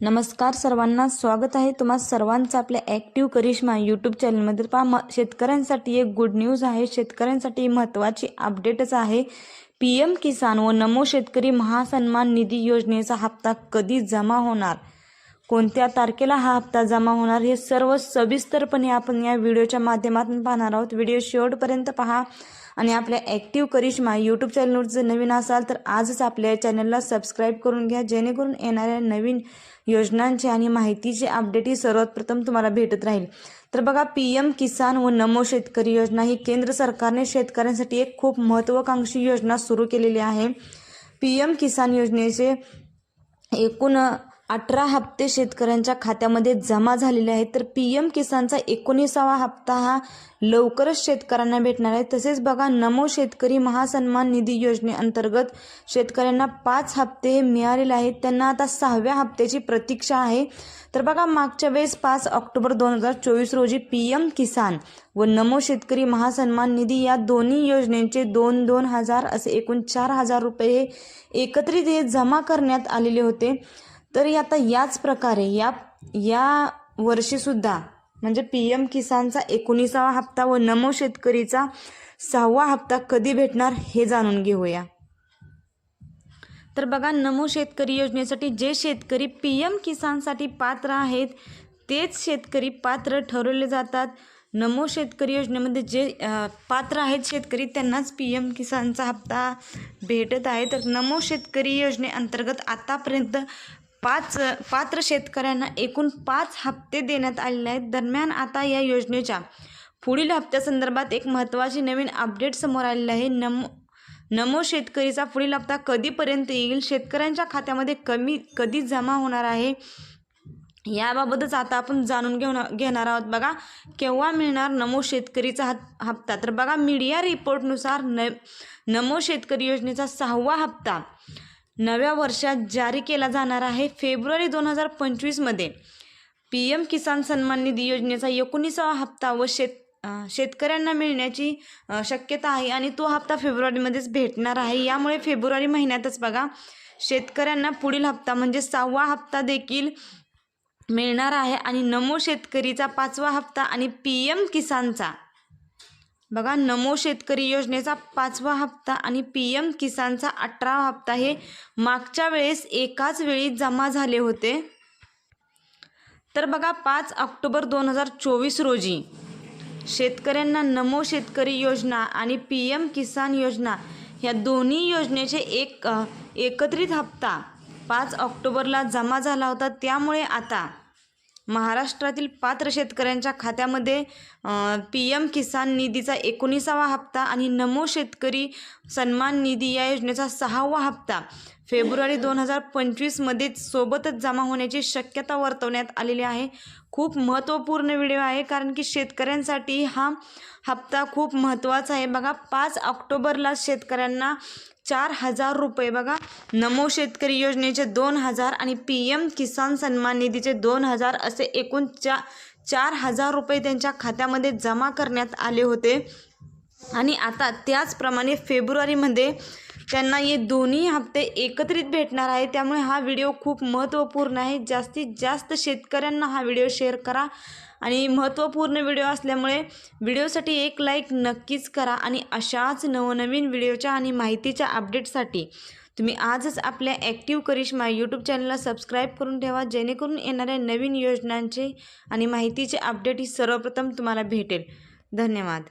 नमस्कार सर्वांना स्वागत आहे तुम्हा सर्वांचं आपल्या ॲक्टिव्ह करिश्मा यूट्यूब चॅनलमध्ये पहा म शेतकऱ्यांसाठी एक गुड न्यूज आहे. शेतकऱ्यांसाठी महत्त्वाची अपडेटच आहे. पी एम किसान व नमो शेतकरी महासन्मान निधी योजनेचा हप्ता कधी जमा होणार? कोणत्या तारखेला हा हप्ता जमा होणार? हे सर्व सविस्तरपणे आपण या व्हिडिओच्या माध्यमातून पाहणार आहोत. व्हिडिओ शेवटपर्यंत पहा. आणि आपल्या ॲक्टिव्ह करिश्मा यूट्यूब चॅनलवर जर नवीन असाल तर आजच आपल्या चॅनलला सबस्क्राईब करून घ्या जेणेकरून येणाऱ्या नवीन योजनांचे आणि माहितीचे अपडेट ही सर्वात प्रथम तुम्हाला भेटत राहील. तर बघा पी एम किसान व नमो शेतकरी योजना ही केंद्र सरकारने शेतकऱ्यांसाठी एक खूप महत्त्वाकांक्षी योजना सुरू केलेली आहे. पी एम किसान योजनेचे एकूण अठरा हप्ते शेतकऱ्यांच्या खात्यामध्ये जमा झालेले आहेत. तर पी एम किसानचा एकोणीसावा हप्ता हा लवकरच शेतकऱ्यांना भेटणार आहे. तसेच बघा नमो शेतकरी महासन्मान निधी योजनेअंतर्गत शेतकऱ्यांना पाच हप्ते हे मिळालेले आहेत. त्यांना आता सहाव्या हप्त्याची प्रतीक्षा आहे. तर बघा मागच्या वेळेस पाच ऑक्टोबर दोन हजार चोवीस रोजी पी एम किसान व नमो शेतकरी महासन्मान निधी या दोन्ही योजनेचे दोन दोन हजार असे एकूण चार हजार रुपये हे एकत्रित हे जमा करण्यात आलेले होते. तरी आता याच प्रकारे या या वर्षीसुद्धा म्हणजे पी एम किसानचा एकोणीसावा हप्ता व नमो शेतकरीचा सहावा हप्ता कधी भेटणार हे जाणून घेऊया. तर बघा नमो शेतकरी योजनेसाठी जे शेतकरी पी एम किसानसाठी पात्र आहेत तेच शेतकरी पात्र ठरवले जातात. नमो शेतकरी योजनेमध्ये जे पात्र आहेत शेतकरी त्यांनाच पी एम किसानचा हप्ता भेटत आहे. तर नमो शेतकरी योजनेअंतर्गत आतापर्यंत पाच पात्र शेतकऱ्यांना एकूण पाच हप्ते देण्यात आलेले आहेत. दरम्यान आता या योजनेच्या पुढील हप्त्यासंदर्भात एक महत्त्वाची नवीन अपडेट समोर आलेली आहे. नमो नमो शेतकरीचा पुढील हप्ता कधीपर्यंत येईल? शेतकऱ्यांच्या खात्यामध्ये कमी कधी जमा होणार आहे? याबाबतच आता आपण जाणून घेऊन घेणार आहोत. बघा केव्हा मिळणार नमो शेतकरीचा हप्ता? तर बघा मीडिया रिपोर्टनुसार न नमो शेतकरी योजनेचा सहावा हप्ता नव्या वर्षात जारी केला जाणार आहे फेब्रुवारी दोन हजार पंचवीसमध्ये पी एम किसान सन्मान निधी योजनेचा एकोणीसावा हप्ता व शेत शेतकऱ्यांना मिळण्याची शक्यता आहे आणि तो हप्ता फेब्रुवारीमध्येच भेटणार आहे. यामुळे फेब्रुवारी महिन्यातच बघा शेतकऱ्यांना पुढील हप्ता म्हणजे सहावा हप्ता देखील मिळणार आहे आणि नमो शेतकरीचा पाचवा हप्ता आणि पी एम किसानचा. बघा नमो शेतकरी योजनेचा पाचवा हप्ता आणि पी एम किसानचा अठरावा हप्ता हे मागच्या वेळेस एकाच वेळी जमा झाले होते. तर बघा पाच ऑक्टोबर दोन हजार चोवीस रोजी शेतकऱ्यांना नमो शेतकरी योजना आणि पी एम किसान योजना ह्या दोन्ही योजनेचे एक एकत्रित हप्ता पाच ऑक्टोबरला जमा झाला होता. त्यामुळे आता महाराष्ट्रातील पात्र शेतकऱ्यांच्या खात्यामध्ये पी एम किसान निधीचा एकोणीसावा हप्ता आणि नमो शेतकरी सन्मान निधी या योजनेचा सहावा हप्ता. फेब्रुवारी दोन हजार पंचवीसमध्येच सोबतच जमा होण्याची शक्यता वर्तवण्यात आलेली आहे. खूप महत्त्वपूर्ण व्हिडिओ आहे कारण की शेतकऱ्यांसाठी हा हप्ता खूप महत्त्वाचा आहे. बघा पाच ऑक्टोबरला शेतकऱ्यांना चार हजार रुपये बघा नमो शेतकरी योजनेचे दोन हजार आणि पी एम किसान सन्मान निधीचे दोन हजार असे एकूण चा चार हजार रुपये त्यांच्या खात्यामध्ये जमा करण्यात आले होते. आणि आता त्याचप्रमाणे फेब्रुवारीमध्ये त्यांना हे दोन्ही हप्ते एकत्रित भेटणार आहे त्यामुळे हा व्हिडिओ खूप महत्त्वपूर्ण आहे. जास्तीत जास्त शेतकऱ्यांना हा व्हिडिओ शेअर करा आणि महत्त्वपूर्ण व्हिडिओ असल्यामुळे व्हिडिओसाठी एक लाईक नक्कीच करा आणि अशाच नवनवीन व्हिडिओच्या आणि माहितीच्या अपडेटसाठी तुम्ही आजच आपल्या ॲक्टिव्ह करिश्मा यूट्यूब चॅनलला सबस्क्राईब करून ठेवा जेणेकरून येणाऱ्या नवीन योजनांचे आणि माहितीचे अपडेट ही सर्वप्रथम तुम्हाला भेटेल. धन्यवाद.